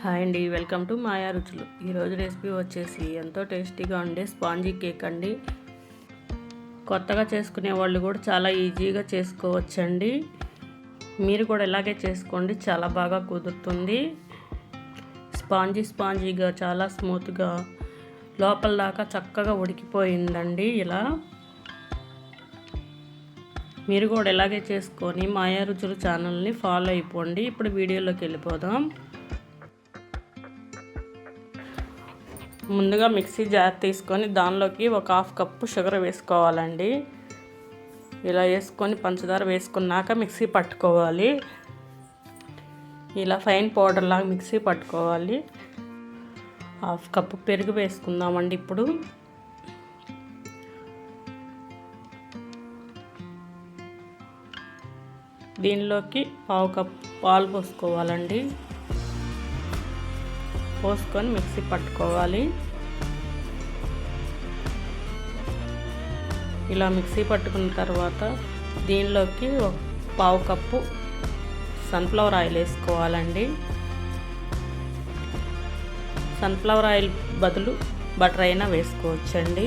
Hi అండి welcome to మాయా రుచులు. ఈరోజు రెసిపీ వచ్చేసి ఎంతో టేస్టీగా ఉండే స్పాంజీ కేక్ అండి. కొత్తగా చేసుకునే వాళ్ళు కూడా చాలా ఈజీగా చేసుకోవచ్చండి. మీరు కూడా ఇలాగే చేసుకోండి చాలా బాగా కుదురుతుంది. స్పాంజీ స్పాంజీగా చాలా స్మూత్గా లోపల దాకా చక్కగా ఉడికిపోయిందండి ఇలా. మీరు కూడా ఇలాగే చేసుకొని మాయా రుచులు ఛానల్ని ఫాలో అయిపోండి. ఇప్పుడు వీడియోలోకి వెళ్ళిపోదాం. ముందుగా మిక్సీ జార్ తీసుకొని దానిలోకి ఒక హాఫ్ కప్పు షుగర్ వేసుకోవాలండి. ఇలా వేసుకొని పంచదార వేసుకున్నాక మిక్సీ పట్టుకోవాలి. ఇలా ఫైన్ పౌడర్ లాగా మిక్సీ పట్టుకోవాలి. హాఫ్ కప్పు పెరుగు వేసుకుందామండి ఇప్పుడు. దీనిలోకి పావు కప్పు పాలు పోసుకోవాలండి. పోసుకొని మిక్సీ పట్టుకోవాలి. ఇలా మిక్సీ పట్టుకున్న తర్వాత దీనిలోకి ఒక పావు కప్పు సన్ఫ్లవర్ ఆయిల్ వేసుకోవాలండి. సన్ఫ్లవర్ ఆయిల్ బదులు బటర్ అయినా వేసుకోవచ్చండి.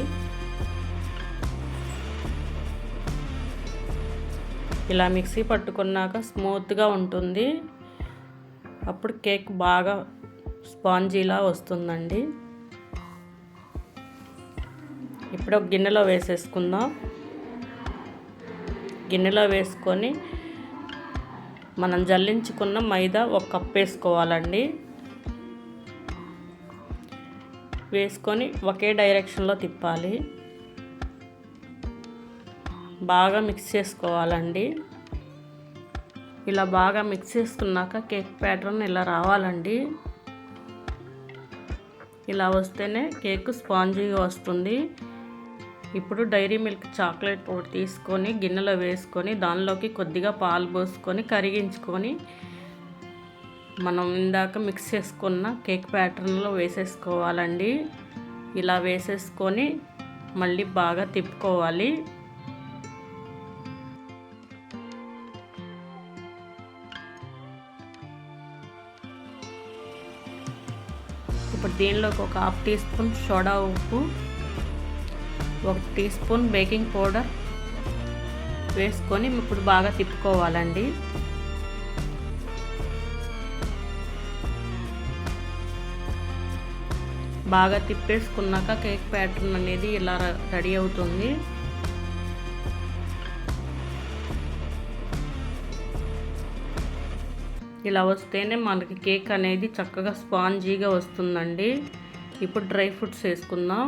ఇలా మిక్సీ పట్టుకున్నాక స్మూత్గా ఉంటుంది. అప్పుడు కేక్ బాగా స్పాంజీలా వస్తుందండి. ఇప్పుడు ఒక గిన్నెలో వేసేసుకుందాం. గిన్నెలో వేసుకొని మనం జల్లించుకున్న మైదా ఒక కప్ వేసుకోవాలండి. వేసుకొని ఒకే డైరెక్షన్లో తిప్పాలి. బాగా మిక్స్ చేసుకోవాలండి. ఇలా బాగా మిక్స్ చేసుకున్నాక కేక్ ప్యాటర్న్ ఇలా రావాలండి. ఇలా వస్తేనే కేక్ స్పాంజీగా వస్తుంది. ఇప్పుడు డైరీ మిల్క్ చాక్లెట్ ఒకటి తీసుకొని గిన్నెలో వేసుకొని దానిలోకి కొద్దిగా పాలు పోసుకొని కరిగించుకొని మనం ఇందాక మిక్స్ చేసుకున్న కేక్ ప్యాటర్న్లో వేసేసుకోవాలండి. ఇలా వేసేసుకొని మళ్ళీ బాగా తిప్పుకోవాలి. ఇప్పుడు దీనిలోకి ఒక హాఫ్ టీ స్పూన్ సోడా ఉప్పు ఒక టీ స్పూన్ బేకింగ్ పౌడర్ వేసుకొని ఇప్పుడు బాగా తిప్పుకోవాలండి. బాగా తిప్పేసుకున్నాక కేక్ ప్యాటర్న్ అనేది ఇలా రెడీ అవుతుంది. ఇలా వస్తేనే మనకి కేక్ అనేది చక్కగా స్పాంజీగా వస్తుందండి. ఇప్పుడు డ్రై ఫ్రూట్స్ వేసుకుందాం.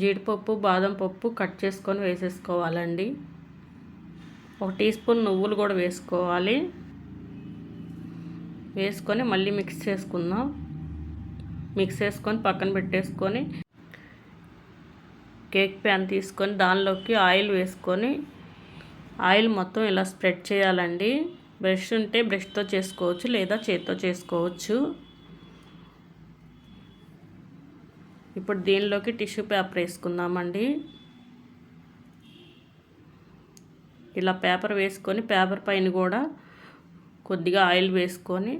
జీడిపప్పు బాదం పప్పు కట్ చేసుకొని వేసేసుకోవాలండి. ఒక టీ స్పూన్ నువ్వులు కూడా వేసుకోవాలి. వేసుకొని మళ్ళీ మిక్స్ చేసుకుందాం. మిక్స్ చేసుకొని పక్కన పెట్టేసుకొని కేక్ ప్యాన్ తీసుకొని దానిలోకి ఆయిల్ వేసుకొని ఆయిల్ మొత్తం ఇలా స్ప్రెడ్ చేయాలండి. బ్రష్ ఉంటే బ్రష్తో చేసుకోవచ్చు లేదా చేత్తో చేసుకోవచ్చు. ఇప్పుడు దీనిలోకి టిష్యూ పేపర్ వేసుకుందామండి. ఇలా పేపర్ వేసుకొని పేపర్ పైన కూడా కొద్దిగా ఆయిల్ వేసుకొని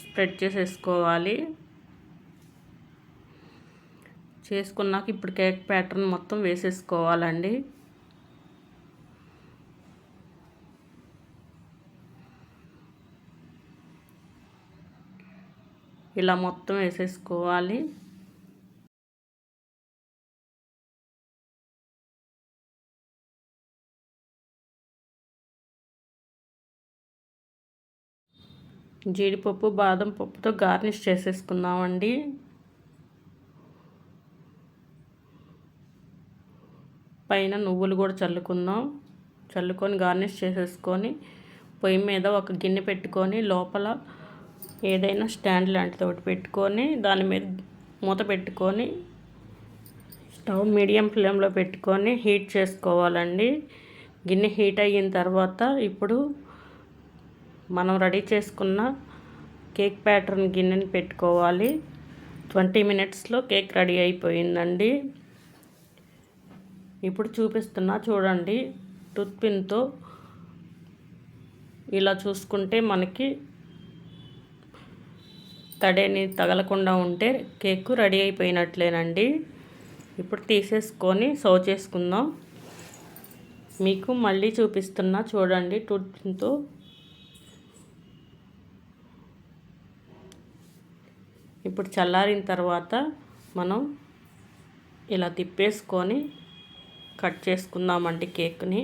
స్ప్రెడ్ చేసేసుకోవాలి. చేసుకున్నాక ఇప్పుడు కేక్ ప్యాటర్న్ మొత్తం వేసేసుకోవాలండి. ఇలా మొత్తం వేసేసుకోవాలి. జీడిపప్పు బాదం పప్పుతో గార్నిష్ చేసేసుకుందామండి. పైన నువ్వులు కూడా చల్లుకుందాం. చల్లుకొని గార్నిష్ చేసేసుకొని పొయ్యి మీద ఒక గిన్నె పెట్టుకొని లోపల ఏదైనా స్టాండ్ లాంటిది ఒకటి పెట్టుకొని దాని మీద మూత పెట్టుకొని స్టవ్ మీడియం ఫ్లేమ్లో పెట్టుకొని హీట్ చేసుకోవాలండి. గిన్నె హీట్ అయిన తర్వాత ఇప్పుడు మనం రెడీ చేసుకున్న కేక్ ప్యాటర్న్ గిన్నెని పెట్టుకోవాలి. ట్వంటీ మినిట్స్లో కేక్ రెడీ అయిపోయిందండి. ఇప్పుడు చూపిస్తున్నా చూడండి టూత్ పిన్తో ఇలా చూసుకుంటే మనకి తడేని తగలకుండా ఉంటే కేక్ రెడీ అయిపోయినట్లేనండి. ఇప్పుడు తీసేసుకొని సర్వ్ చేసుకుందాం. మీకు మళ్ళీ చూపిస్తున్నా చూడండి టూత్తో. ఇప్పుడు చల్లారిన తర్వాత మనం ఇలా తిప్పేసుకొని కట్ చేసుకుందామండి కేక్ని.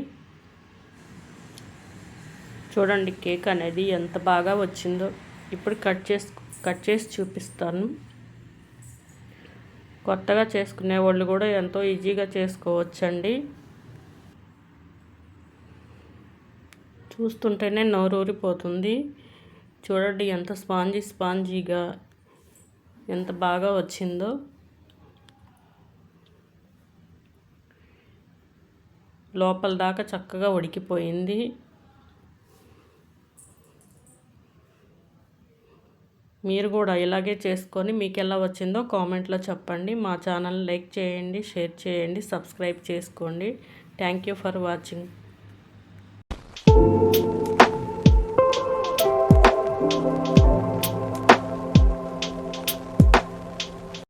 చూడండి కేక్ అనేది ఎంత బాగా వచ్చిందో. ఇప్పుడు కట్ చేసుకు కట్ చేసి చూపిస్తాను. కొత్తగా చేసుకునే వాళ్ళు కూడా ఎంతో ఈజీగా చేసుకోవచ్చండి. చూస్తుంటేనే నోరూరిపోతుంది చూడండి ఎంత స్పాంజీ స్పాంజీగా ఎంత బాగా వచ్చిందో. లోపల దాకా చక్కగా ఉడికిపోయింది. మీరు కూడా ఇలాగే చేసుకొని మీకు ఎలా వచ్చిందో కామెంట్లో చెప్పండి. మా ఛానల్ లైక్ చేయండి షేర్ చేయండి సబ్స్క్రైబ్ చేసుకోండి. Thank you for watching.